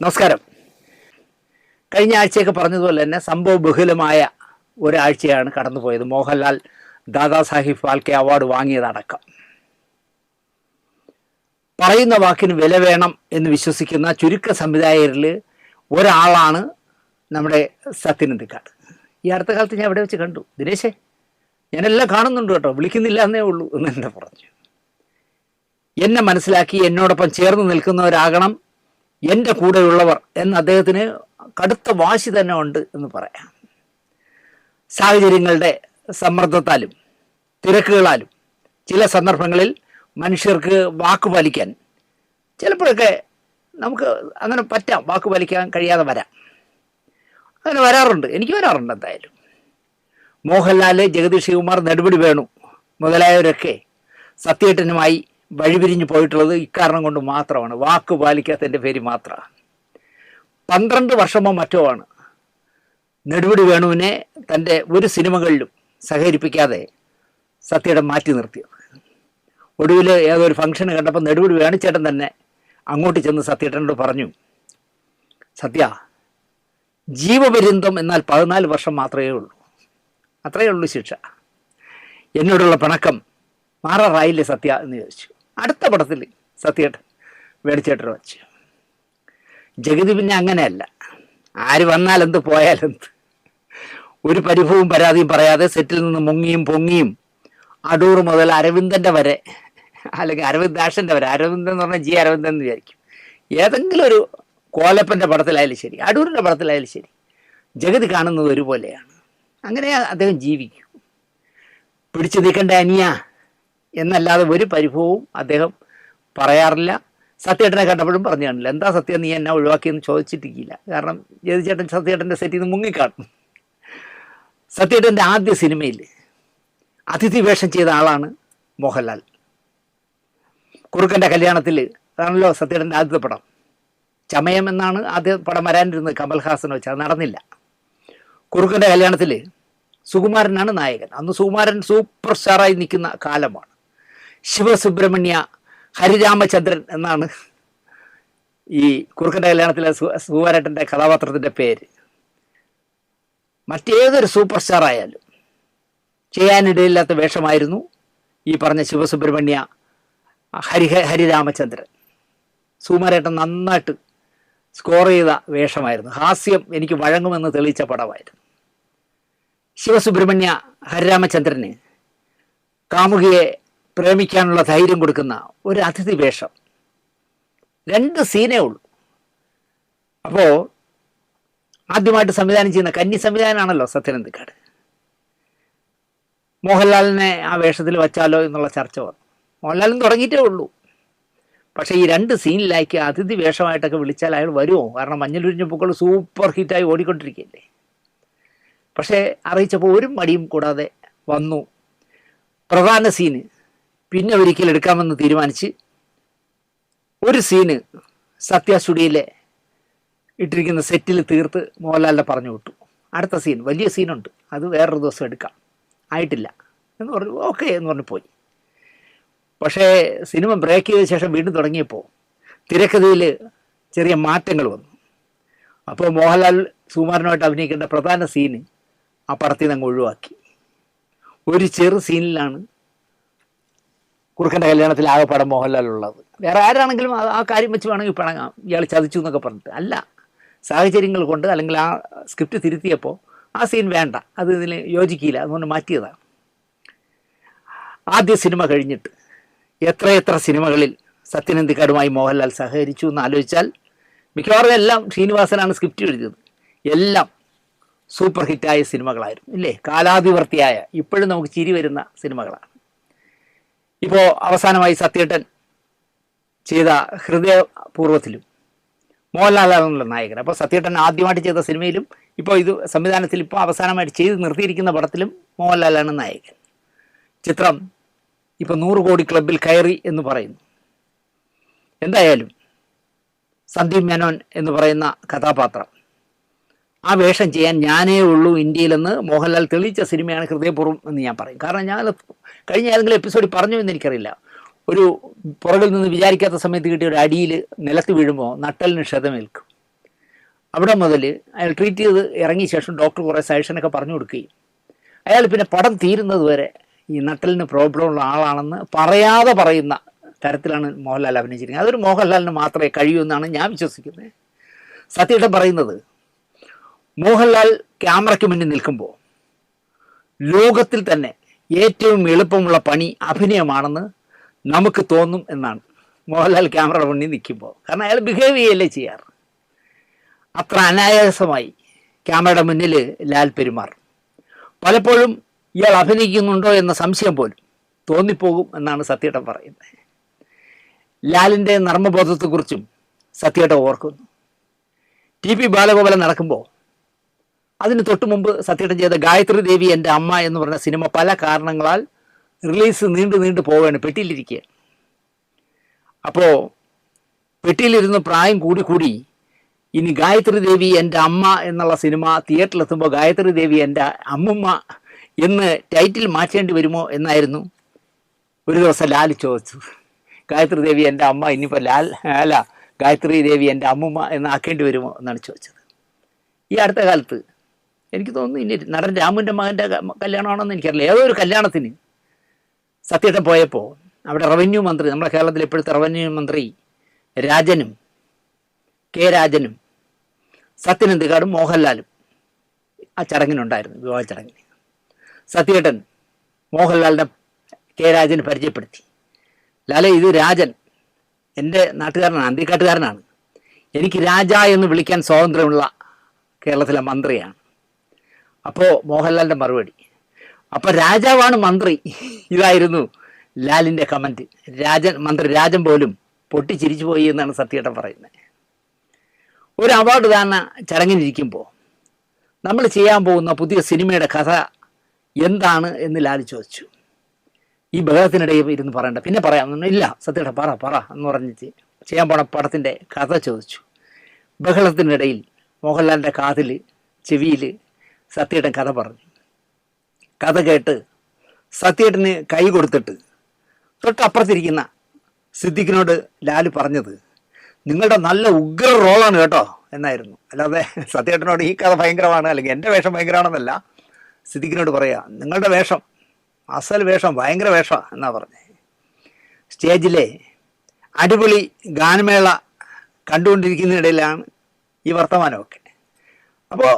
നമസ്കാരം. കഴിഞ്ഞ ആഴ്ചയൊക്കെ പറഞ്ഞതുപോലെ തന്നെ സംഭവ ബഹുലമായ ഒരാഴ്ചയാണ് കടന്നുപോയത്. മോഹൻലാൽ ദാദാസാഹിബ് ഫാൽക്കെ അവാർഡ് വാങ്ങിയതടക്കം. പറയുന്ന വാക്കിന് വില വേണം എന്ന് വിശ്വസിക്കുന്ന ചുരുക്ക സംവിധായകരിൽ ഒരാളാണ് നമ്മുടെ സത്യനന്ദിക്കാട് ഈ അടുത്ത കാലത്ത് ഞാൻ എവിടെ വെച്ച് കണ്ടു. ദിനേശേ ഞാനെല്ലാം കാണുന്നുണ്ട് കേട്ടോ. വിളിക്കുന്നില്ല എന്നേ ഉള്ളൂ എന്ന് എന്നെ പറഞ്ഞു. എന്നെ മനസ്സിലാക്കി എന്നോടൊപ്പം ചേർന്ന് നിൽക്കുന്നവരാകണം എന്റെ കൂടെയുള്ളവർ എന്ന് അദ്ദേഹത്തിന് കടുത്ത വാശി തന്നെ ഉണ്ട് എന്ന് പറയാം. സാഹചര്യങ്ങളുടെ സമ്മർദ്ദത്താലും തിരക്കുകളാലും ചില സന്ദർഭങ്ങളിൽ മനുഷ്യർക്ക് വാക്ക് പാലിക്കാൻ ചിലപ്പോഴൊക്കെ നമുക്ക് അങ്ങനെ പറ്റാം വാക്ക് പാലിക്കാൻ കഴിയാതെ വരാം. അങ്ങനെ വരാറുണ്ട് എനിക്ക് വരാറുണ്ട് എന്തായാലും. മോഹൻലാൽ ജഗദീഷ് ശിവകുമാർ നെടുപടി വേണു മുതലായവരൊക്കെ സത്യേട്ടനുമായി വഴിപിരിഞ്ഞു പോയിട്ടുള്ളത് ഇക്കാരണം കൊണ്ട് മാത്രമാണ്. വാക്ക് പാലിക്കാത്തതിന്റെ പേര് മാത്രമാണ്. പന്ത്രണ്ട് വർഷമോ മറ്റോ ആണ്. നെടുപടി വേണുവിനെ തന്റെ ഒരു സിനിമകളിലും സഹകരിപ്പിക്കാതെ സത്യയുടെ മാറ്റി നിർത്തിയത്. ഒടുവിൽ ഏതൊരു ഫംഗ്ഷന് കണ്ടപ്പോൾ നെടുപടി വേണിച്ചേട്ടൻ തന്നെ അങ്ങോട്ട് ചെന്ന് സത്യേട്ടനോട് പറഞ്ഞു സത്യ ജീവപര്യന്തം എന്നാൽ പതിനാല് വർഷം മാത്രമേ ഉള്ളൂ. അത്രയേ ഉള്ളൂ ശിക്ഷ. എന്നോടുള്ള പിണക്കം മാറാറായില്ലേ സത്യ? എന്ന് ചോദിച്ചു. അടുത്ത പടത്തിൽ സത്യേട്ടൻ മേടിച്ചേട്ടർ വച്ച്. ജഗതി പിന്നെ അങ്ങനെയല്ല. ആര് വന്നാലെന്ത് പോയാലെന്ത് ഒരു പരിഭവവും പരാതിയും പറയാതെ സെറ്റിൽ നിന്ന് മുങ്ങിയും പൊങ്ങിയും അടൂർ മുതൽ അരവിന്ദന്റെ വരെ അല്ലെങ്കിൽ അരവിന്ദ് ദാഷന്റെ വരെ അരവിന്ദൻ എന്ന് പറഞ്ഞാൽ ജി അരവിന്ദൻ എന്ന് വിചാരിക്കും. ഏതെങ്കിലും ഒരു കോലപ്പന്റെ പടത്തിലായാലും ശരി അടൂരിന്റെ പടത്തിലായാലും ശരി ജഗതി കാണുന്നത് ഒരുപോലെയാണ്. അങ്ങനെ അദ്ദേഹം ജീവിക്കും. പിടിച്ചു നിൽക്കേണ്ട അനിയ. എന്നല്ലാതെ ഒരു പരിഭവവും അദ്ദേഹം പറയാറില്ല. സത്യേട്ടനെ കണ്ടപ്പോഴും പറഞ്ഞു കാണില്ല. എന്താ സത്യം? നീ എന്നെ ഒഴിവാക്കിയെന്ന് ചോദിച്ചിട്ടില്ല കാരണം ജയതിച്ചേട്ടൻ സത്യേട്ടന്റെ സെറ്റിൽ നിന്ന് മുങ്ങിക്കാണും. സത്യേട്ടന്റെ ആദ്യ സിനിമയിൽ അതിഥി വേഷം ചെയ്ത ആളാണ് മോഹൻലാൽ. കുറുക്കന്റെ കല്യാണത്തിൽ അതാണല്ലോ സത്യേട്ടന്റെ ആദ്യത്തെ പടം. ചമയം എന്നാണ് ആദ്യ പടം വരാനിരുന്നത് കമൽഹാസൻ വെച്ച്. അത് നടന്നില്ല. കുറുക്കന്റെ കല്യാണത്തിൽ സുകുമാരനാണ് നായകൻ. അന്ന് സുകുമാരൻ സൂപ്പർ സ്റ്റാറായി നിൽക്കുന്ന കാലമാണ്. ശിവസുബ്രഹ്മണ്യ ഹരിരാമചന്ദ്രൻ എന്നാണ് ഈ കുറുക്കന്റെ കല്യാണത്തിലെ സുകുമാരേട്ടന്റെ കഥാപാത്രത്തിന്റെ പേര്. മറ്റേതൊരു സൂപ്പർ സ്റ്റാർ ആയാലും ചെയ്യാനിടയില്ലാത്ത വേഷമായിരുന്നു ഈ പറഞ്ഞ ശിവസുബ്രഹ്മണ്യ ഹരി ഹരിരാമചന്ദ്രൻ. സുകുമാരേട്ടൻ നന്നായിട്ട് സ്കോർ ചെയ്ത വേഷമായിരുന്നു. ഹാസ്യം എനിക്ക് വഴങ്ങുമെന്ന് തെളിയിച്ച പടമായിരുന്നു. ശിവസുബ്രഹ്മണ്യ ഹരിരാമചന്ദ്രന് കാമുകിയെ പ്രേമിക്കാനുള്ള ധൈര്യം കൊടുക്കുന്ന ഒരു അതിഥി വേഷം. രണ്ട് സീനേ ഉള്ളൂ. അപ്പോ ആദ്യമായിട്ട് സംവിധാനം ചെയ്യുന്ന കന്നി സംവിധാനമാണല്ലോ സത്യനന്ദിക്കാട്. മോഹൻലാലിനെ ആ വേഷത്തിൽ വച്ചാലോ എന്നുള്ള ചർച്ച വന്നു. മോഹൻലാലും തുടങ്ങിയിട്ടേ ഉള്ളൂ. പക്ഷേ ഈ രണ്ട് സീനിലേക്ക് അതിഥി വേഷമായിട്ടൊക്കെ വിളിച്ചാൽ അയാൾ വരുമോ? കാരണം മഞ്ഞളുരിഞ്ഞ പൂക്കൾ സൂപ്പർ ഹിറ്റായി ഓടിക്കൊണ്ടിരിക്കുകയല്ലേ. പക്ഷേ അറിയിച്ചപ്പോൾ ഒരു മടിയും കൂടാതെ വന്നു. പ്രധാന സീന് പിന്നെ ഒരിക്കൽ എടുക്കാമെന്ന് തീരുമാനിച്ച് ഒരു സീന് സത്യ സ്റ്റുഡിയോയിലെ ഇട്ടിരിക്കുന്ന സെറ്റിൽ തീർത്ത് മോഹൻലാലിനെ പറഞ്ഞു വിട്ടു. അടുത്ത സീൻ വലിയ സീനുണ്ട് അത് വേറൊരു ദിവസം എടുക്കാം. ആയിട്ടില്ല. എന്ന് പറഞ്ഞു ഓക്കെ എന്ന് പറഞ്ഞു പോയി. പക്ഷേ സിനിമ ബ്രേക്ക് ചെയ്ത ശേഷം വീണ്ടും തുടങ്ങിയപ്പോൾ തിരക്കഥയിൽ ചെറിയ മാറ്റങ്ങൾ വന്നു. അപ്പോൾ മോഹൻലാൽ സുകുമാരനുമായിട്ട് അഭിനയിക്കേണ്ട പ്രധാന സീന് ആ പടത്തിൽ നിന്ന് അങ്ങ് ഒഴിവാക്കി. ഒരു ചെറു സീനിലാണ് കുറുക്കന്റെ കല്യാണത്തിൽ ആകെ പടം മോഹൻലാൽ ഉള്ളത് വേറെ ആരാണെങ്കിലും ആ- കാര്യം വെച്ച് വേണമെങ്കിൽ പിണങ്ങാം ഇയാൾ ചതിച്ചു എന്നൊക്കെ പറഞ്ഞിട്ട്. അല്ല സാഹചര്യങ്ങൾ കൊണ്ട് അല്ലെങ്കിൽ ആ സ്ക്രിപ്റ്റ് തിരുത്തിയപ്പോൾ ആ സീൻ വേണ്ട. അത് ഇതിൽ യോജിക്കില്ല. അതുകൊണ്ട് മാറ്റിയതാണ് ആദ്യ സിനിമ കഴിഞ്ഞിട്ട് എത്രയെത്ര സിനിമകളിൽ സത്യനന്ദിക്കാടുമായി മോഹൻലാൽ സഹകരിച്ചു എന്ന് ആലോചിച്ചാൽ മിക്കവാറും എല്ലാം ശ്രീനിവാസനാണ് സ്ക്രിപ്റ്റ് എഴുതിയത്. എല്ലാം സൂപ്പർ ഹിറ്റായ സിനിമകളായിരുന്നു. ഇല്ലേ? കാലാതിവർത്തിയായ ഇപ്പോഴും നമുക്ക് ചിരി വരുന്ന സിനിമകളാണ്. ഇപ്പോൾ അവസാനമായി സത്യേട്ടൻ ചെയ്ത ഹൃദയപൂർവത്തിലും മോഹൻലാലാണല്ലോ നായകൻ. അപ്പോൾ സത്യേട്ടൻ ആദ്യമായിട്ട് ചെയ്ത സിനിമയിലും ഇപ്പോൾ ഇത് സംവിധാനത്തിൽ ഇപ്പോൾ അവസാനമായിട്ട് ചെയ്ത് നിർത്തിയിരിക്കുന്ന പടത്തിലും മോഹൻലാലാണ് നായകൻ. ചിത്രം ഇപ്പോൾ നൂറ് കോടി ക്ലബിൽ കയറി എന്ന് പറയുന്നു. എന്തായാലും സന്ദീപ് മേനോൻ എന്ന് പറയുന്ന കഥാപാത്രം ആ വേഷം ചെയ്യാൻ ഞാനേ ഉള്ളൂ ഇന്ത്യയിലെന്ന് മോഹൻലാൽ തെളിയിച്ച സിനിമയാണ് ഹൃദയപൂർവം എന്ന് ഞാൻ പറയും. കാരണം ഞാൻ കഴിഞ്ഞ ഏതെങ്കിലും എപ്പിസോഡിൽ പറഞ്ഞു എന്ന് എനിക്കറിയില്ല. ഒരു പുറകിൽ നിന്ന് വിചാരിക്കാത്ത സമയത്ത് കിട്ടിയ ഒരു അടിയിൽ നിലത്ത് വീഴുമ്പോൾ നട്ടലിന് ക്ഷതമേൽക്കും. അവിടെ മുതൽ അയാൾ ട്രീറ്റ് ചെയ്ത് ഇറങ്ങിയ ശേഷം ഡോക്ടർ കുറേ സജഷനൊക്കെ പറഞ്ഞു കൊടുക്കുകയും. അയാൾ പിന്നെ പടം തീരുന്നത് വരെ ഈ നട്ടലിന് പ്രോബ്ലം ഉള്ള ആളാണെന്ന് പറയാതെ പറയുന്ന തരത്തിലാണ് മോഹൻലാൽ അഭിനയിച്ചിരിക്കുന്നത്. അതൊരു മോഹൻലാലിന് മാത്രമേ കഴിയൂ എന്നാണ് ഞാൻ വിശ്വസിക്കുന്നത്. സത്യേട്ടൻ പറയുന്നത് മോഹൻലാൽ ക്യാമറയ്ക്ക് മുന്നിൽ നിൽക്കുമ്പോൾ ലോകത്തിൽ തന്നെ ഏറ്റവും എളുപ്പമുള്ള പണി അഭിനയമാണെന്ന് നമുക്ക് തോന്നും എന്നാണ്. മോഹൻലാൽ ക്യാമറയുടെ മുന്നിൽ നിൽക്കുമ്പോൾ കാരണം അയാൾ ബിഹേവ് ചെയ്യല്ലേ ചെയ്യാറ്. അത്ര അനായാസമായി ക്യാമറയുടെ മുന്നിൽ ലാൽ പെരുമാറും. പലപ്പോഴും ഇയാൾ അഭിനയിക്കുന്നുണ്ടോ എന്ന സംശയം പോലും തോന്നിപ്പോകും എന്നാണ് സത്യേട്ടൻ പറയുന്നത്. ലാലിന്റെ നർമ്മബോധത്തെക്കുറിച്ചും സത്യേട്ടൻ ഓർക്കുന്നു. ടി പി ബാലഗോപാലൻ നടക്കുമ്പോൾ അതിന് തൊട്ടു മുമ്പ് സത്യേട്ടൻ ചെയ്ത ഗായത്രി ദേവി എന്റെ അമ്മ എന്ന് പറഞ്ഞ സിനിമ പല കാരണങ്ങളാൽ റിലീസ് നീണ്ടു നീണ്ടു പോവുകയാണ്. പെട്ടിയിലിരിക്കുക അപ്പോൾ പെട്ടിയിലിരുന്ന് പ്രായം കൂടി കൂടി ഇനി ഗായത്രി ദേവി എന്റെ അമ്മ എന്നുള്ള സിനിമ തിയേറ്ററിലെത്തുമ്പോൾ ഗായത്രി ദേവി എന്റെ അമ്മമ്മ എന്ന് ടൈറ്റിൽ മാറ്റേണ്ടി വരുമോ എന്നായിരുന്നു ഒരു ദിവസം ലാൽ ചോദിച്ചു. ഗായത്രി ദേവി എന്റെ അമ്മ ഇനിയിപ്പോൾ ലാൽ അല്ല ഗായത്രി ദേവി എന്റെ അമ്മുമ്മ എന്നാക്കേണ്ടി വരുമോ എന്നാണ് ചോദിച്ചത്. ഈ അടുത്ത കാലത്ത് എനിക്ക് തോന്നുന്നു ഇനി നടൻ രാമുവിന്റെ മകന്റെ കല്യാണമാണെന്ന് എനിക്കറിയില്ല. ഏതോ ഒരു കല്യാണത്തിന് സത്യത്തെ പോയപ്പോൾ അവിടെ റവന്യൂ മന്ത്രി നമ്മുടെ കേരളത്തിലെ ഇപ്പോഴത്തെ റവന്യൂ മന്ത്രി രാജനും കെ രാജനും സത്യനന്ദിക്കാടും മോഹൻലാലും ആ ചടങ്ങിനുണ്ടായിരുന്നു വിവാഹ ചടങ്ങിന്. സത്യേട്ടൻ മോഹൻലാലിനെ കെ രാജന് പരിചയപ്പെടുത്തി. ലാലെ ഇത് രാജൻ എന്റെ നാട്ടുകാരനാണ് അന്തിക്കാട്ടുകാരനാണ് എനിക്ക് രാജ എന്ന് വിളിക്കാൻ സ്വാതന്ത്ര്യമുള്ള കേരളത്തിലെ മന്ത്രിയാണ്. അപ്പോൾ മോഹൻലാലിന്റെ മറുപടി. അപ്പൊ രാജാവാണ് മന്ത്രി. ഇതായിരുന്നു ലാലിന്റെ കമന്റ്. രാജൻ മന്ത്രി രാജൻ പോലും പൊട്ടിച്ചിരിച്ചു പോയി എന്നാണ് സത്യേട്ടൻ പറയുന്നത്. ഒരു അവാർഡ് ദാന ചടങ്ങിനിരിക്കുമ്പോൾ നമ്മൾ ചെയ്യാൻ പോകുന്ന പുതിയ സിനിമയുടെ കഥ എന്താണ് എന്ന് ലാൽ ചോദിച്ചു. ഈ ബഹളത്തിനിടയിൽ ഇരുന്ന് പറയണ്ട. പിന്നെ പറയാം. ഇല്ല സത്യേട്ട പറ പറ എന്ന് പറഞ്ഞിട്ട് ചെയ്യാൻ പോണ പടത്തിന്റെ കഥ ചോദിച്ചു. ബഹളത്തിനിടയിൽ മോഹൻലാലിന്റെ കാതിൽ ചെവിയിൽ സത്യേട്ടൻ കഥ പറഞ്ഞു. കഥ കേട്ട് സത്യേട്ടന് കൈ കൊടുത്തിട്ട് തൊട്ടപ്പുറത്തിരിക്കുന്ന സിദ്ദിഖിനോട് ലാൽ പറഞ്ഞത് നിങ്ങളുടെ നല്ല ഉഗ്ര റോളാണ് കേട്ടോ എന്നായിരുന്നു. അല്ലാതെ സത്യേട്ടനോട് ഈ കഥ ഭയങ്കരമാണ് അല്ലെങ്കിൽ എന്റെ വേഷം ഭയങ്കരമാണെന്നല്ല സിദ്ദിഖിനോട് പറയുക നിങ്ങളുടെ വേഷം അസൽ വേഷം ഭയങ്കര വേഷമാണ് എന്നാ പറഞ്ഞത് സ്റ്റേജിലെ അടിപൊളി ഗാനമേള കണ്ടുകൊണ്ടിരിക്കുന്നതിനിടയിലാണ് ഈ വർത്തമാനമൊക്കെ. അപ്പോൾ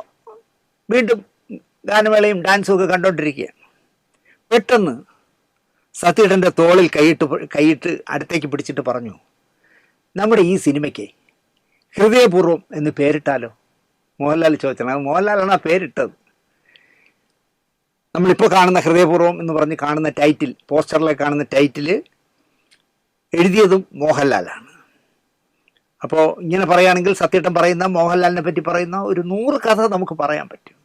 വീണ്ടും ഗാനമേളയും ഡാൻസും ഒക്കെ കണ്ടോണ്ടിരിക്കുക പെട്ടെന്ന് സത്യടന്റെ തോളിൽ കൈയിട്ട് കൈയിട്ട് അടുത്തേക്ക് പിടിച്ചിട്ട് പറഞ്ഞു നമ്മുടെ ഈ സിനിമയ്ക്ക് ഹൃദയപൂർവം എന്ന് പേരിട്ടാലോ? മോഹൻലാൽ ചോദിച്ചാണ് അത് മോഹൻലാലാണ് ആ പേരിട്ടത്. നമ്മളിപ്പോൾ കാണുന്ന ഹൃദയപൂർവം എന്ന് പറഞ്ഞ് കാണുന്ന ടൈറ്റിൽ പോസ്റ്ററിലെ കാണുന്ന ടൈറ്റിൽ എഴുതിയതും മോഹൻലാലാണ്. അപ്പോൾ ഇങ്ങനെ പറയുകയാണെങ്കിൽ സത്യേട്ടൻ പറയുന്ന മോഹൻലാലിനെ പറ്റി പറയുന്ന ഒരു നൂറ് കഥ നമുക്ക് പറയാൻ പറ്റും.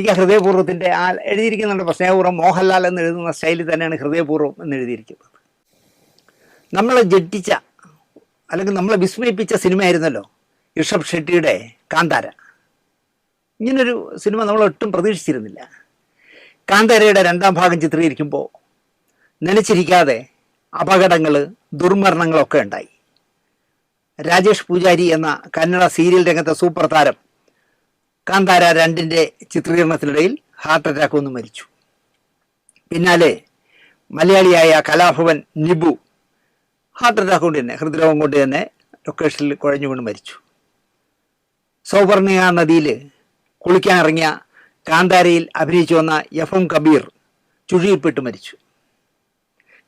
എനിക്ക് ഹൃദയപൂർവത്തിന്റെ ആ എഴുതിയിരിക്കുന്നുണ്ട് സ്നേഹപൂർവം മോഹൻലാൽ എന്ന് എഴുതുന്ന സ്റ്റൈലിൽ തന്നെയാണ് ഹൃദയപൂർവം എന്ന് എഴുതിയിരിക്കുന്നത്. നമ്മളെ ജഡ്ജിച്ച അല്ലെങ്കിൽ നമ്മളെ വിസ്മയിപ്പിച്ച സിനിമയായിരുന്നല്ലോ ഋഷഭ് ഷെട്ടിയുടെ കാന്താര. ഇങ്ങനൊരു സിനിമ നമ്മൾ ഒട്ടും പ്രതീക്ഷിച്ചിരുന്നില്ല. കാന്താരയുടെ രണ്ടാം ഭാഗം ചിത്രീകരിക്കുമ്പോൾ നനച്ചിരിക്കാതെ അപകടങ്ങൾ ദുർമരണങ്ങളൊക്കെ ഉണ്ടായി. രാജേഷ് പൂജാരി എന്ന കന്നഡ സീരിയൽ രംഗത്തെ സൂപ്പർ താരം കാന്താര രണ്ടിന്റെ ചിത്രീകരണത്തിനിടയിൽ ഹാർട്ട് അറ്റാക്ക് ഒന്ന് മരിച്ചു. പിന്നാലെ മലയാളിയായ കലാഭവൻ നിബു ഹാർട്ട് അറ്റാക്ക് കൊണ്ട് തന്നെ ഹൃദ്രോഗം കൊണ്ട് തന്നെ ലൊക്കേഷനിൽ കുഴഞ്ഞുകൊണ്ട് മരിച്ചു. സൗവർണിക നദിയിൽ കുളിക്കാൻ ഇറങ്ങിയ കാന്താരയിൽ അഭിനയിച്ചു വന്ന എഫ് എം കബീർ ചുഴിയിൽപ്പെട്ട് മരിച്ചു.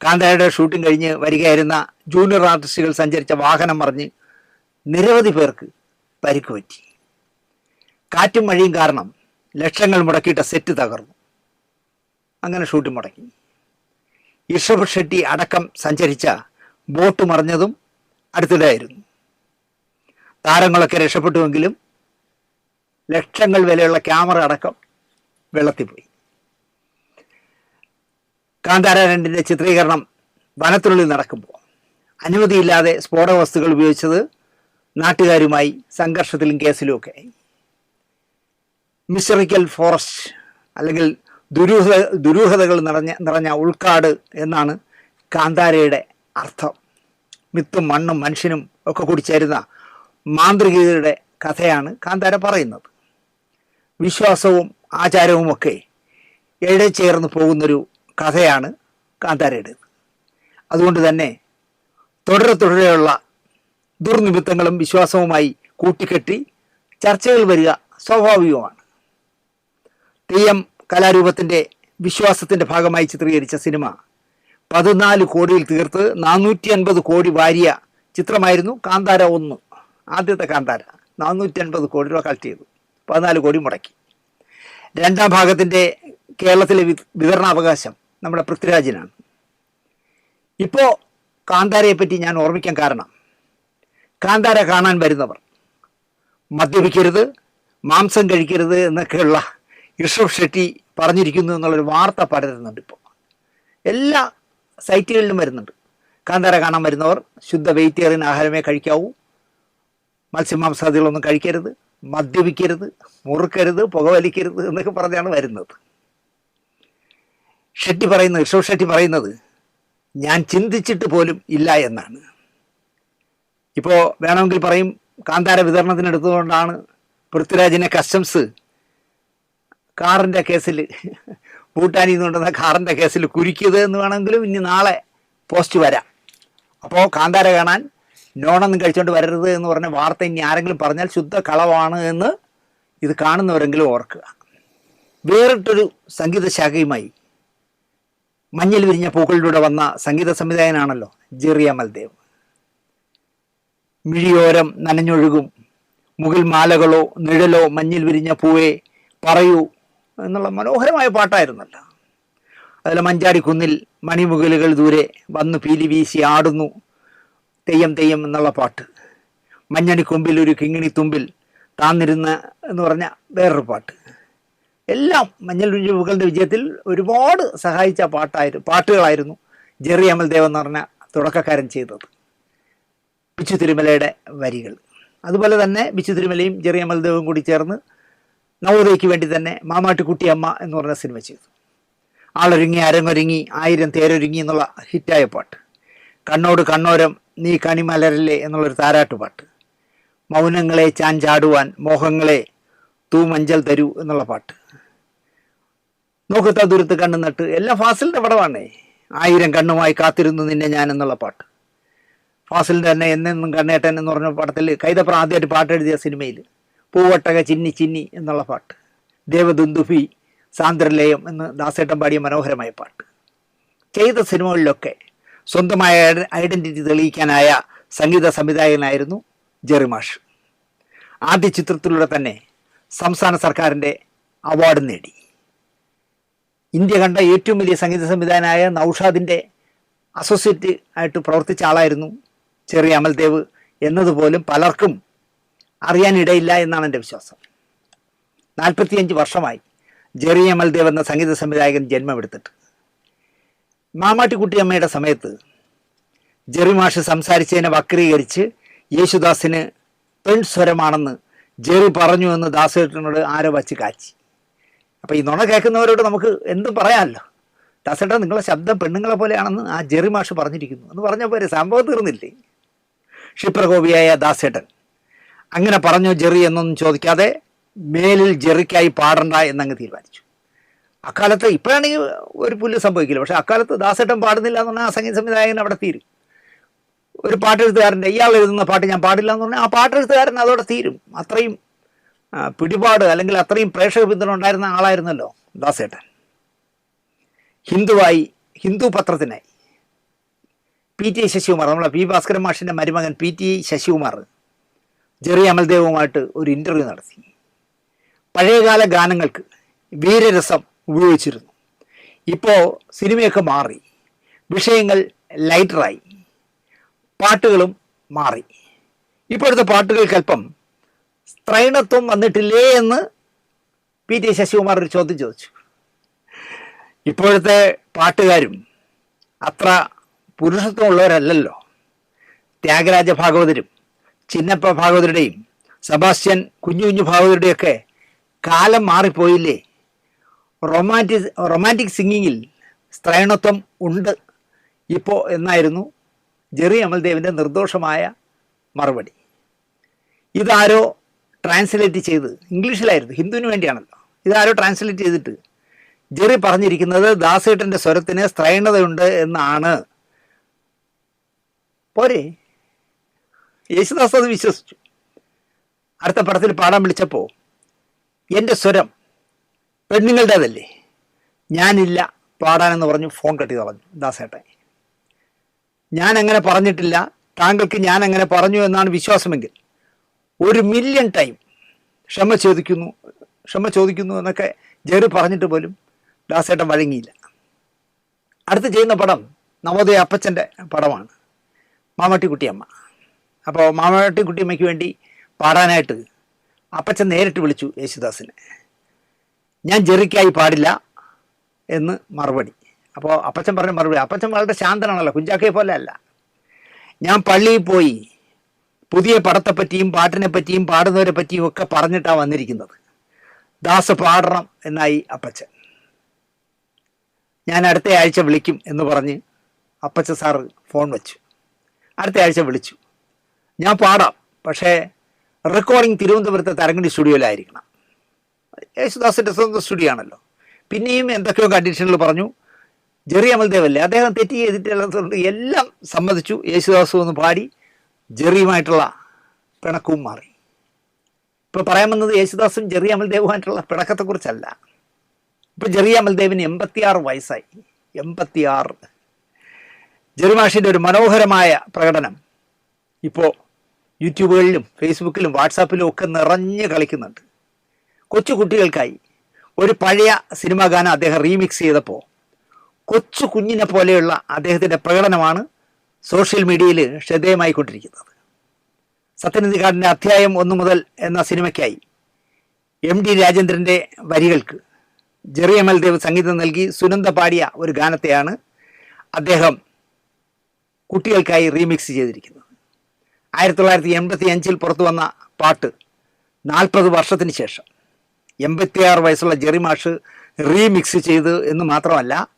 കാന്താരയുടെ ഷൂട്ടിംഗ് കഴിഞ്ഞ് വരികയായിരുന്ന ജൂനിയർ ആർട്ടിസ്റ്റുകൾ സഞ്ചരിച്ച വാഹനം മറിഞ്ഞ് നിരവധി പേർക്ക് പരിക്ക് പറ്റി. കാറ്റും മഴയും കാരണം ലക്ഷങ്ങൾ മുടക്കിയിട്ട സെറ്റ് തകർന്നു. അങ്ങനെ ഷൂട്ട് മുടക്കി. ഋഷഭ് ഷെട്ടി അടക്കം സഞ്ചരിച്ച ബോട്ട് മറിഞ്ഞതും അടുത്തിടെയായിരുന്നു. താരങ്ങളൊക്കെ രക്ഷപ്പെട്ടുവെങ്കിലും ലക്ഷങ്ങൾ വിലയുള്ള ക്യാമറ അടക്കം വെള്ളത്തിൽ പോയി കാന്താര രണ്ടിന്റെ ചിത്രീകരണം വനത്തിനുള്ളിൽ നടക്കുമ്പോൾ. അനുമതിയില്ലാതെ സ്ഫോടക വസ്തുക്കൾ ഉപയോഗിച്ചത് നാട്ടുകാരുമായി സംഘർഷത്തിലും കേസിലും ഒക്കെ ആയി. മിസ്റ്ററിക്കൽ ഫോറസ്റ്റ് അല്ലെങ്കിൽ ദുരൂഹ ദുരൂഹതകൾ നിറഞ്ഞ നിറഞ്ഞ ഉൾക്കാട് എന്നാണ് കാന്താരയുടെ അർത്ഥം. മിത്തും മണ്ണും മനുഷ്യനും ഒക്കെ കൂടി ചേരുന്ന മാന്ത്രികതയുടെ കഥയാണ് കാന്താര പറയുന്നത്. വിശ്വാസവും ആചാരവും ഒക്കെ ആചാരവുമൊക്കെ ഇഴചേർന്ന് പോകുന്നൊരു കഥയാണ് കാന്താരയുടേത്. അതുകൊണ്ട് തന്നെ തുടരെ തുടരെയുള്ള ദുർനിമിത്തങ്ങളും വിശ്വാസവുമായി കൂട്ടിക്കെട്ടി ചർച്ചകൾ വരിക സ്വാഭാവികമാണ്. തെയ്യം കലാരൂപത്തിന്റെ വിശ്വാസത്തിന്റെ ഭാഗമായി ചിത്രീകരിച്ച സിനിമ. പതിനാല് കോടിയിൽ തീർത്ത് നാനൂറ്റി അൻപത് കോടി വാരിയ ചിത്രമായിരുന്നു കാന്താര ഒന്ന്. ആദ്യത്തെ കാന്താര. നാനൂറ്റി അൻപത് കോടി രൂപ കളക്ട് ചെയ്തു. പതിനാല് കോടി മുടക്കി. രണ്ടാം ഭാഗത്തിന്റെ കേരളത്തിലെ വിതരണാവകാശം നമ്മുടെ പൃഥ്വിരാജിനാണ്. ഇപ്പോൾ കാന്താരയെ പറ്റി ഞാൻ ഓർമ്മിക്കാൻ കാരണം. കാന്താര കാണാൻ വരുന്നവർ മദ്യപിക്കരുത് മാംസം കഴിക്കരുത് എന്നൊക്കെയുള്ള ഋഷഭ് ഷെട്ടി പറഞ്ഞിരിക്കുന്നു എന്നുള്ളൊരു വാർത്ത പടരുന്നുണ്ട് ഇപ്പോൾ എല്ലാ സൈറ്റുകളിലും വരുന്നുണ്ട്. കാന്താര കാണാൻ വരുന്നവർ ശുദ്ധ വെജിറ്റേറിയൻ ആഹാരമേ കഴിക്കാവൂ. മത്സ്യമാംസാദികളൊന്നും കഴിക്കരുത് മദ്യപിക്കരുത് മുറുക്കരുത് പുകവലിക്കരുത് എന്നൊക്കെ പറഞ്ഞാണ് വരുന്നത്. ഷെട്ടി പറയുന്നത് ഋഷഭ് ഷെട്ടി പറയുന്നത് ഞാൻ ചിന്തിച്ചിട്ട് പോലും ഇല്ല എന്നാണ്. ഇപ്പോൾ വേണമെങ്കിൽ പറയും കാന്താര വിതരണത്തിനെടുത്തുകൊണ്ടാണ് പൃഥ്വിരാജിനെ കസ്റ്റംസ് കാറിന്റെ കേസിൽ ഭൂട്ടാനിൽ നിന്ന് കൊണ്ടുവന്ന കാറിന്റെ കേസിൽ കുരുക്കിയത് എന്ന് വേണമെങ്കിലും ഇനി നാളെ പോസ്റ്റ് വരാം. അപ്പോൾ കാന്താര കാണാൻ നോണൊന്നും കഴിച്ചുകൊണ്ട് വരരുത് എന്ന് പറഞ്ഞ വാർത്ത ഇനി ആരെങ്കിലും പറഞ്ഞാൽ ശുദ്ധ കളവാണ് എന്ന് ഇത് കാണുന്നവരെങ്കിലും ഓർക്കുക. വേറിട്ടൊരു സംഗീത ശാഖയുമായി മഞ്ഞിൽ വിരിഞ്ഞ പൂക്കളിലൂടെ വന്ന സംഗീത സംവിധായകനാണല്ലോ ജെറിയ മൽദേവ് മിഴിയോരം നനഞ്ഞൊഴുകും മുകിൽ മാലകളോ നിഴലോ മഞ്ഞിൽ വിരിഞ്ഞ പൂവേ പറയൂ എന്നുള്ള മനോഹരമായ പാട്ടായിരുന്നല്ലോ. അതിൽ മഞ്ചാടിക്കുന്നിൽ മണിമുകലുകൾ ദൂരെ വന്നു പീലി വീശി ആടുന്നു. തെയ്യം തെയ്യം എന്നുള്ള പാട്ട്. മഞ്ഞണിക്കൊമ്പിൽ ഒരു കിങ്ങിണി തുമ്പിൽ താന്നിരുന്ന എന്ന് പറഞ്ഞ വേറൊരു പാട്ട്. എല്ലാം മഞ്ഞൾ മുകളുടെ വിജയത്തിൽ ഒരുപാട് സഹായിച്ച പാട്ടായിരുന്നു പാട്ടുകളായിരുന്നു ജെറി അമൽദേവ് എന്ന് പറഞ്ഞ തുടക്കക്കാരൻ ചെയ്തത്. ബിച്ചു തിരുമലയുടെ വരികൾ. അതുപോലെ തന്നെ ബിച്ചു തിരുമലയും ജെറി അമൽദേവും കൂടി ചേർന്ന് നവോദയയ്ക്ക് വേണ്ടി തന്നെ മാമാട്ടി അമ്മ എന്ന് പറഞ്ഞ സിനിമ ചെയ്തു. ആളൊരുങ്ങി അരങ്ങൊരുങ്ങി ആയിരം തേരൊരുങ്ങി എന്നുള്ള ഹിറ്റായ പാട്ട്. കണ്ണോട് കണ്ണോരം നീ കണിമലരല്ലേ എന്നുള്ളൊരു താരാട്ടുപാട്ട് മൗനങ്ങളെ ചാഞ്ചാടുവാൻ മോഹങ്ങളെ തൂ മഞ്ചൽ തരൂ എന്നുള്ള പാട്ട്. നോക്കത്താ ദൂരത്ത് കണ്ണു നട്ട് എല്ലാം ഫാസിലിന്റെ പടമാണേ. ആയിരം കണ്ണുമായി കാത്തിരുന്നു നിന്നെ ഞാൻ എന്നുള്ള പാട്ട്. ഫാസിലിന്റെ തന്നെ എന്നെന്നും കണ്ണേട്ടൻ എന്ന് പറഞ്ഞ പടത്തിൽ കൈതപ്ര ആദ്യമായിട്ട് പാട്ട് എഴുതിയ സിനിമയിൽ പൂവട്ടക ചിന്നി ചിന്നി എന്നുള്ള പാട്ട്. ദേവദുന്ദുഭി സാന്ദ്രലയം എന്ന് ദാസേട്ടൻ പാടിയ മനോഹരമായ പാട്ട്. ചെയ്ത സിനിമകളിലൊക്കെ സ്വന്തമായ ഐഡന്റിറ്റി തെളിയിക്കാനായ സംഗീത സംവിധായകനായിരുന്നു ജെറി മാഷ്. ആദ്യ ചിത്രത്തിലൂടെ തന്നെ സംസ്ഥാന സർക്കാരിന്റെ അവാർഡ് നേടി. ഇന്ത്യ കണ്ട ഏറ്റവും വലിയ സംഗീത സംവിധായകനായ നൌഷാദിന്റെ അസോസിയേറ്റ് ആയിട്ട് പ്രവർത്തിച്ച ആളായിരുന്നു ചെറിയ അമൽദേവ് എന്നതുപോലും പലർക്കും അറിയാനിടയില്ല എന്നാണ് എന്റെ വിശ്വാസം. നാൽപ്പത്തിയഞ്ച് വർഷമായി ജെറി അമൽദേവ് എന്ന സംഗീത സംവിധായകൻ ജന്മമെടുത്തിട്ട്. മാമാട്ടിക്കുട്ടിയമ്മയുടെ സമയത്ത് ജെറി മാഷ് സംസാരിച്ചതിനെ വക്രീകരിച്ച് യേശുദാസിന് പെൺസ്വരമാണെന്ന് ജെറി പറഞ്ഞു എന്ന് ദാസേട്ടനോട് ആരോ വച്ച് കാച്ചി. അപ്പോൾ ഈ നുണ കേൾക്കുന്നവരോട് നമുക്ക് എന്തും പറയാമല്ലോ? ദാസേട്ടൻ നിങ്ങളെ ശബ്ദം പെണ്ണുങ്ങളെ പോലെയാണെന്ന് ആ ജെറി മാഷ് പറഞ്ഞിരിക്കുന്നു. എന്ന് പറഞ്ഞ പോലെ സംഭവം തീർന്നില്ലേ? ക്ഷിപ്രകോപിയായ ദാസേട്ടൻ അങ്ങനെ പറഞ്ഞു ജെറി എന്നൊന്നും ചോദിക്കാതെ മേലിൽ ജെറിക്കായി പാടണ്ട എന്നങ്ങ് തീരുമാനിച്ചു. അക്കാലത്ത് ഇപ്പോഴാണെങ്കിൽ ഒരു പുല്ല് സംഭവിക്കില്ല. പക്ഷെ അക്കാലത്ത് ദാസേട്ടൻ പാടുന്നില്ല എന്ന് പറഞ്ഞാൽ ആ സംഗീത സംവിധായകൻ അവിടെ തീരും. ഒരു പാട്ടെഴുത്തുകാരന്റെ ഇയാൾ എഴുതുന്ന പാട്ട് ഞാൻ പാടില്ല എന്ന് പറഞ്ഞാൽ ആ പാട്ടെഴുത്തുകാരൻ അതോടെ തീരും. അത്രയും പിടിപാട് അല്ലെങ്കിൽ അത്രയും പ്രേക്ഷക പിന്തുണ ഉണ്ടായിരുന്ന ആളായിരുന്നല്ലോ ദാസേട്ടൻ. ഹിന്ദുവായി ഹിന്ദു പത്രത്തിനായി. പി ടി ശശികുമാർ നമ്മളെ പി ഭാസ്കരൻ മാഷിന്റെ മരുമകൻ പി ടി ശശികുമാർ. ജെറി അമൽദേവുമായിട്ട് ഒരു ഇന്റർവ്യൂ നടത്തി. പഴയകാല ഗാനങ്ങൾക്ക് വീരരസം ഉപയോഗിച്ചിരുന്നു. ഇപ്പോൾ സിനിമയൊക്കെ മാറി. വിഷയങ്ങൾ ലൈറ്ററായി പാട്ടുകളും മാറി. ഇപ്പോഴത്തെ പാട്ടുകൾക്കല്പം സ്ത്രൈണത്വം വന്നിട്ടില്ലേ എന്ന് പി ടി ശശികുമാർ ഒരു ചോദ്യം ചോദിച്ചു. ഇപ്പോഴത്തെ പാട്ടുകാരും അത്ര പുരുഷത്വമുള്ളവരല്ലല്ലോ. ത്യാഗരാജ ഭാഗവതരും ചിന്നപ്പ ഭാഗവതരുടെയും സെബാസ്റ്റ്യൻ കുഞ്ഞു കുഞ്ഞു ഭാഗവതരുടെയൊക്കെ കാലം മാറിപ്പോയില്ലേ? റൊമാന്റിക് റൊമാന്റിക് സിംഗിങ്ങിൽ സ്ത്രൈണത്വം ഉണ്ട് ഇപ്പോൾ എന്നായിരുന്നു ജെറി അമൽദേവിന്റെ നിർദോഷമായ മറുപടി. ഇതാരോ ട്രാൻസ്ലേറ്റ് ചെയ്ത് ഇംഗ്ലീഷിലായിരുന്നു ഹിന്ദുവിന് വേണ്ടിയാണല്ലോ. ഇതാരോ ട്രാൻസ്ലേറ്റ് ചെയ്തിട്ട് ജെറി പറഞ്ഞിരിക്കുന്നത് ദാസേട്ടന്റെ സ്വരത്തിന് സ്ത്രൈണതയുണ്ട് എന്നാണ്. പോരെ? യേശുദാസ് അത് വിശ്വസിച്ചു. അടുത്ത പടത്തിൽ പാടാൻ വിളിച്ചപ്പോൾ എന്റെ സ്വരം പെണ്ണുങ്ങളുടേതല്ലേ? ഞാനില്ല പാടാനെന്ന് പറഞ്ഞു ഫോൺ കട്ടി പറഞ്ഞു ദാസേട്ടൻ. ഞാൻ അങ്ങനെ പറഞ്ഞിട്ടില്ല താങ്കൾക്ക് ഞാൻ അങ്ങനെ പറഞ്ഞു എന്നാണ് വിശ്വാസമെങ്കിൽ ഒരു മില്യൺ ടൈം ക്ഷമ ചോദിക്കുന്നു ക്ഷമ ചോദിക്കുന്നു എന്നൊക്കെ ജെറി പറഞ്ഞിട്ട് പോലും ദാസേട്ടൻ വഴങ്ങിയില്ല. അടുത്ത് ചെയ്യുന്ന പടം നവോദയ അപ്പച്ചന്റെ പടമാണ് മാമട്ടിക്കുട്ടിയമ്മ. അപ്പോൾ മാമട്ടിക്കുട്ടിയമ്മയ്ക്ക് വേണ്ടി പാടാനായിട്ട് അപ്പച്ചൻ നേരിട്ട് വിളിച്ചു യേശുദാസിനെ. ഞാൻ ജെറിക്കായി പാടില്ല എന്ന് മറുപടി. അപ്പോൾ അപ്പച്ചൻ പറഞ്ഞ മറുപടി അപ്പച്ചൻ വളരെ ശാന്തനാണല്ലോ കുഞ്ചാക്കയെ പോലെ അല്ല. ഞാൻ പള്ളിയിൽ പോയി പുതിയ പടത്തെപ്പറ്റിയും പാട്ടിനെ പറ്റിയും പാടുന്നവരെ പറ്റിയും ഒക്കെ പറഞ്ഞിട്ടാണ് വന്നിരിക്കുന്നത്. ദാസ് പാടണം എന്നായി അപ്പച്ചൻ. ഞാൻ അടുത്ത ആഴ്ച വിളിക്കും എന്ന് പറഞ്ഞ് അപ്പച്ച സാറ് ഫോൺ വെച്ചു. അടുത്ത ആഴ്ച വിളിച്ചു. ഞാൻ പാടാം. പക്ഷേ റെക്കോർഡിങ് തിരുവനന്തപുരത്തെ തരങ്കണി സ്റ്റുഡിയോയിലായിരിക്കണം. യേശുദാസിന്റെ സ്വന്തം സ്റ്റുഡിയോ ആണല്ലോ പിന്നെയും എന്തൊക്കെയോ കണ്ടീഷനുകൾ പറഞ്ഞു. ജെറി അമൽദേവ് അല്ലേ അദ്ദേഹം തെറ്റ് ചെയ്തിട്ടില്ലാത്തതുകൊണ്ട് എല്ലാം സമ്മതിച്ചു. യേശുദാസു എന്ന് പാടി ജെറിയുമായിട്ടുള്ള പിണക്കവും മാറി. ഇപ്പോൾ പറയാൻ വന്നത് യേശുദാസും ജെറി അമൽദേവുമായിട്ടുള്ള പിണക്കത്തെക്കുറിച്ചല്ല. ഇപ്പോൾ ജെറി അമൽദേവിന് എൺപത്തിയാറ് വയസ്സായി. എൺപത്തിയാറ്. ജെറിമാഷിന്റെ ഒരു മനോഹരമായ പ്രകടനം. ഇപ്പോൾ യൂട്യൂബുകളിലും ഫേസ്ബുക്കിലും വാട്സാപ്പിലും ഒക്കെ നിറഞ്ഞ് കളിക്കുന്നുണ്ട്. കൊച്ചു കുട്ടികൾക്കായി ഒരു പഴയ സിനിമാ ഗാനം അദ്ദേഹം റീമിക്സ് ചെയ്തപ്പോൾ കൊച്ചു കുഞ്ഞിനെ പോലെയുള്ള അദ്ദേഹത്തിന്റെ പ്രകടനമാണ് സോഷ്യൽ മീഡിയയിൽ ശ്രദ്ധേയമായി ശ്രദ്ധേയമായിക്കൊണ്ടിരിക്കുന്നത് സത്യനന്ദിക്കാടിന്റെ അധ്യായം ഒന്നു മുതൽ എന്ന സിനിമയ്ക്കായി എം ഡി രാജേന്ദ്രന്റെ വരികൾക്ക് ജെറി എം എൽ ദേവ് സംഗീതം നൽകി സുനന്ദ പാടിയ ഒരു ഗാനത്തെയാണ് അദ്ദേഹം കുട്ടികൾക്കായി റീമിക്സ് ചെയ്തിരിക്കുന്നത്. ആയിരത്തി തൊള്ളായിരത്തി എൺപത്തി അഞ്ചിൽ പുറത്തു വന്ന പാട്ട് നാൽപ്പത് വർഷത്തിന് ശേഷം. എൺപത്തിയാറ് വയസ്സുള്ള ജെറി മാഷ് റീമിക്സ് ചെയ്ത് എന്ന് മാത്രമല്ല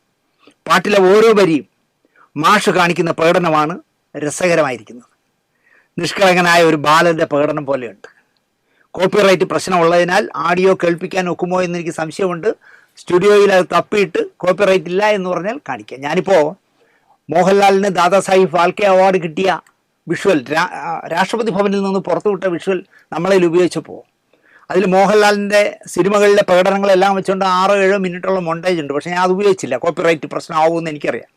പാട്ടിലെ ഓരോ വരിയും മാഷ് കാണിക്കുന്ന പ്രകടനമാണ് രസകരമായിരിക്കുന്നത്. നിഷ്കളങ്കനായ ഒരു ബാലന്റെ പ്രകടനം പോലെയുണ്ട്. കോപ്പിറൈറ്റ് പ്രശ്നമുള്ളതിനാൽ ആഡിയോ കേൾപ്പിക്കാൻ ഒക്കുമോ എന്ന് എനിക്ക് സംശയമുണ്ട്. സ്റ്റുഡിയോയിൽ അത് തപ്പിയിട്ട് കോപ്പിറൈറ്റ് ഇല്ല എന്ന് പറഞ്ഞാൽ കാണിക്കാം. ഞാനിപ്പോൾ മോഹൻലാലിന് ദാദാസാഹിബ് ഫാൽക്കെ അവാർഡ് കിട്ടിയ വിഷ്വൽ രാഷ്ട്രപതി ഭവനിൽ നിന്ന് പുറത്തുവിട്ട വിഷ്വൽ നമ്മളതിൽ ഉപയോഗിച്ചപ്പോൾ അതിൽ മോഹൻലാലിന്റെ സിനിമകളിലെ പ്രകടനങ്ങളെല്ലാം വെച്ചുകൊണ്ട് ആറോ ഏഴോ മിനിറ്റുള്ള മൊണ്ടേജ് ഉണ്ട്. പക്ഷേ ഞാൻ അത് ഉപയോഗിച്ചില്ല. കോപ്പിറൈറ്റ് പ്രശ്നമാവുമെന്ന് എനിക്കറിയാം.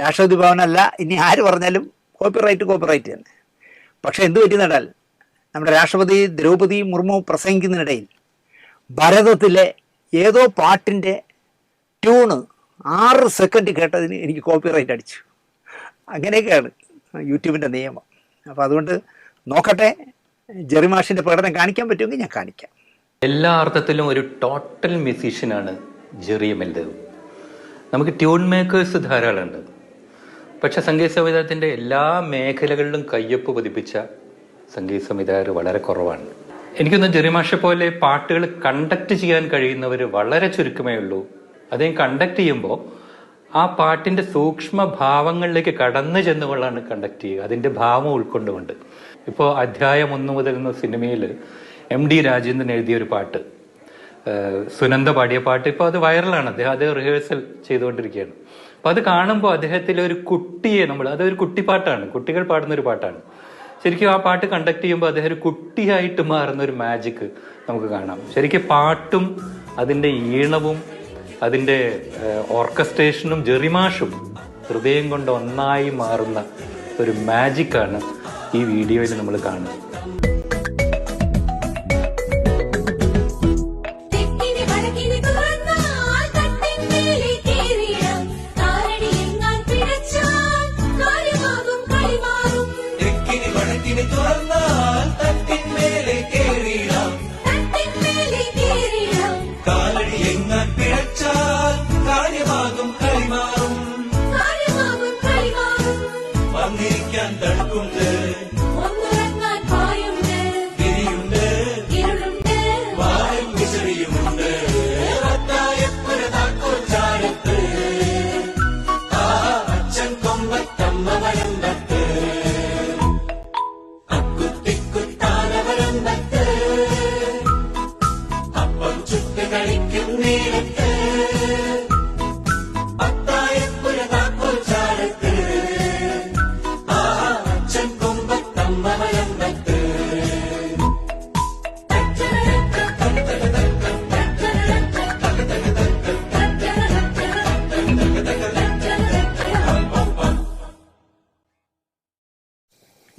രാഷ്ട്രപതി ഭവനല്ല. ഇനി ആര് പറഞ്ഞാലും കോപ്പിറൈറ്റ് കോപ്പിറൈറ്റ് തന്നെ. പക്ഷേ എന്ത് പറ്റി നടാൽ നമ്മുടെ രാഷ്ട്രപതി ദ്രൗപദി മുർമു പ്രസംഗിക്കുന്നതിനിടയിൽ ഭരതത്തിലെ ഏതോ പാട്ടിന്റെ ട്യൂണ് ആറ് സെക്കൻഡ് കേട്ടതിന് എനിക്ക് കോപ്പിറൈറ്റ് അടിച്ചു. അങ്ങനെയൊക്കെയാണ്. യൂട്യൂബിന്റെ നിയമം. അപ്പോൾ അതുകൊണ്ട് നോക്കട്ടെ ജെറി മാഷിന്റെ പ്രകടനം കാണിക്കാൻ പറ്റുമെങ്കിൽ ഞാൻ കാണിക്കാം. എല്ലാ അർത്ഥത്തിലും ഒരു ടോട്ടൽ മ്യൂസീഷ്യനാണ് ജെറി എമ്മൽദേവ് നമുക്ക് ട്യൂൺ മേക്കേഴ്സ് ധാരാളമുണ്ട്. പക്ഷെ സംഗീത സംവിധാനത്തിന്റെ എല്ലാ മേഖലകളിലും കയ്യൊപ്പ് പതിപ്പിച്ച സംഗീത സംവിധായകർ വളരെ കുറവാണ്. എനിക്കൊന്ന് ജെറിമാഷെ പോലെ പാട്ടുകൾ കണ്ടക്ട് ചെയ്യാൻ കഴിയുന്നവർ വളരെ ചുരുക്കമേ ഉള്ളൂ. അദ്ദേഹം കണ്ടക്ട് ചെയ്യുമ്പോൾ ആ പാട്ടിന്റെ സൂക്ഷ്മ ഭാവങ്ങളിലേക്ക് കടന്നു ചെന്നുകൊണ്ടാണ് കണ്ടക്ട് ചെയ്യുക. അതിന്റെ ഭാവം ഉൾക്കൊണ്ടുകൊണ്ട്. ഇപ്പോൾ അധ്യായം ഒന്ന് മുതൽ എന്ന സിനിമയിൽ എം ഡി രാജേന്ദ്രൻ എഴുതിയ ഒരു പാട്ട്. സുനന്ദ പാടിയ പാട്ട്. ഇപ്പോൾ അത് വൈറലാണ്. അദ്ദേഹം അത് റിഹേഴ്സൽ ചെയ്തുകൊണ്ടിരിക്കുകയാണ്. അപ്പോൾ അത് കാണുമ്പോൾ അദ്ദേഹത്തിലെ ഒരു കുട്ടിയെ നമ്മൾ അതൊരു കുട്ടിപ്പാട്ടാണ് കുട്ടികൾ പാടുന്ന ഒരു പാട്ടാണ്. ശരിക്കും ആ പാട്ട് കണ്ടക്ട് ചെയ്യുമ്പോൾ അദ്ദേഹം ഒരു കുട്ടിയായിട്ട് മാറുന്ന ഒരു മാജിക് നമുക്ക് കാണാം. ശരിക്കും പാട്ടും അതിന്റെ ഈണവും അതിന്റെ ഓർക്കസ്ട്രേഷനും ജെറിമാഷും ഹൃദയം കൊണ്ട് ഒന്നായി മാറുന്ന ഒരു മാജിക്കാണ് ഈ വീഡിയോയിൽ നമ്മൾ കാണുന്നത്.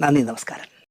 നന്ദി നമസ്കാരം